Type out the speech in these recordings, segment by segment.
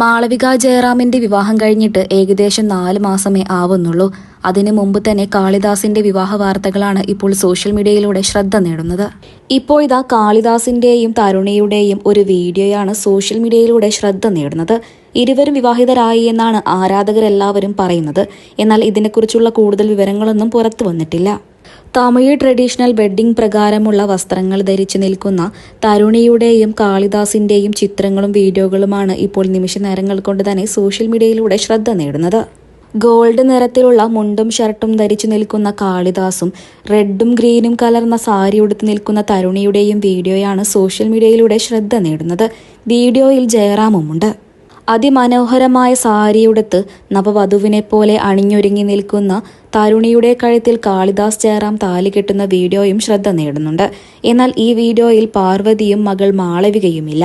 മാളവിക ജയറാമിന്റെ വിവാഹം കഴിഞ്ഞിട്ട് ഏകദേശം നാല് മാസമേ ആവുന്നുള്ളൂ. അതിനു മുമ്പ് തന്നെ കാളിദാസിന്റെ വിവാഹ വാർത്തകളാണ് ഇപ്പോൾ സോഷ്യൽ മീഡിയയിലൂടെ ശ്രദ്ധ നേടുന്നത്. ഇപ്പോൾ ഇതാ കാളിദാസിന്റെയും തരുണിയുടെയും ഒരു വീഡിയോയാണ് സോഷ്യൽ മീഡിയയിലൂടെ ശ്രദ്ധ നേടുന്നത്. ഇരുവരും വിവാഹിതരായി എന്നാണ് ആരാധകരെല്ലാവരും പറയുന്നത്. എന്നാൽ ഇതിനെക്കുറിച്ചുള്ള കൂടുതൽ വിവരങ്ങളൊന്നും പുറത്തു വന്നിട്ടില്ല. തമിഴ് ട്രഡീഷണൽ വെഡ്ഡിംഗ് പ്രകാരമുള്ള വസ്ത്രങ്ങൾ ധരിച്ചു നിൽക്കുന്ന തരുണിയുടെയും കാളിദാസിന്റെയും ചിത്രങ്ങളും വീഡിയോകളുമാണ് ഇപ്പോൾ നിമിഷ നേരങ്ങൾ കൊണ്ട് തന്നെ സോഷ്യൽ മീഡിയയിലൂടെ ശ്രദ്ധ നേടുന്നത്. ഗോൾഡ് നിറത്തിലുള്ള മുണ്ടും ഷർട്ടും ധരിച്ചു നിൽക്കുന്ന കാളിദാസും റെഡും ഗ്രീനും കലർന്ന സാരി ഉടുത്ത് നിൽക്കുന്ന തരുണിയുടെയും വീഡിയോയാണ് സോഷ്യൽ മീഡിയയിലൂടെ ശ്രദ്ധ നേടുന്നത്. വീഡിയോയിൽ ജയറാമുമുണ്ട് അതിമനോഹരമായ സാരിയുടുത്ത് നവവധുവിനെ പോലെ അണിഞ്ഞൊരുങ്ങി നിൽക്കുന്ന തരുണിയുടെ കഴുത്തിൽ കാളിദാസ് ജയറാം താലി കെട്ടുന്ന വീഡിയോയും ശ്രദ്ധ നേടുന്നുണ്ട്. എന്നാൽ ഈ വീഡിയോയിൽ പാർവതിയും മകൾ മാളവികയുമില്ല.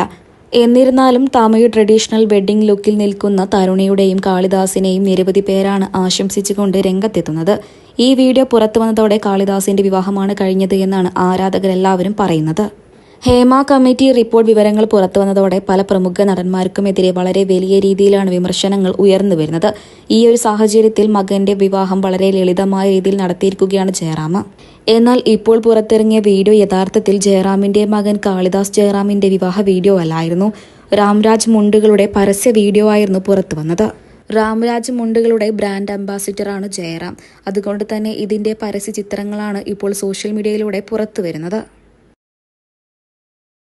എന്നിരുന്നാലും തമിഴ് ട്രഡീഷണൽ വെഡ്ഡിംഗ് ലുക്കിൽ നിൽക്കുന്ന തരുണിയുടെയും കാളിദാസിനെയും നിരവധി പേരാണ് ആശംസിച്ചുകൊണ്ട് രംഗത്തെത്തുന്നത്. ഈ വീഡിയോ പുറത്തു വന്നതോടെ കാളിദാസിന്റെ വിവാഹമാണ് കഴിഞ്ഞത് എന്നാണ് ആരാധകരെല്ലാവരും പറയുന്നത്. ഹേമ കമ്മിറ്റി റിപ്പോർട്ട് വിവരങ്ങൾ പുറത്തു വന്നതോടെ പല പ്രമുഖ നടന്മാർക്കുമെതിരെ വളരെ വലിയ രീതിയിലാണ് വിമർശനങ്ങൾ ഉയർന്നു വരുന്നത്. ഈ ഒരു സാഹചര്യത്തിൽ മകന്റെ വിവാഹം വളരെ ലളിതമായ രീതിയിൽ നടത്തിയിരിക്കുകയാണ് ജയറാമ എന്നാൽ ഇപ്പോൾ പുറത്തിറങ്ങിയ വീഡിയോ യഥാർത്ഥത്തിൽ ജയറാമിന്റെ മകൻ കാളിദാസ് ജയറാമിന്റെ വിവാഹ വീഡിയോ അല്ലായിരുന്നു. രാംരാജ് മുണ്ടുകളുടെ പരസ്യ വീഡിയോ ആയിരുന്നു പുറത്തു വന്നത് രാംരാജ് മുണ്ടുകളുടെ ബ്രാൻഡ് അംബാസിഡറാണ് ജയറാം. അതുകൊണ്ട് തന്നെ ഇതിന്റെ പരസ്യ ചിത്രങ്ങളാണ് ഇപ്പോൾ സോഷ്യൽ മീഡിയയിലൂടെ പുറത്തു വരുന്നത്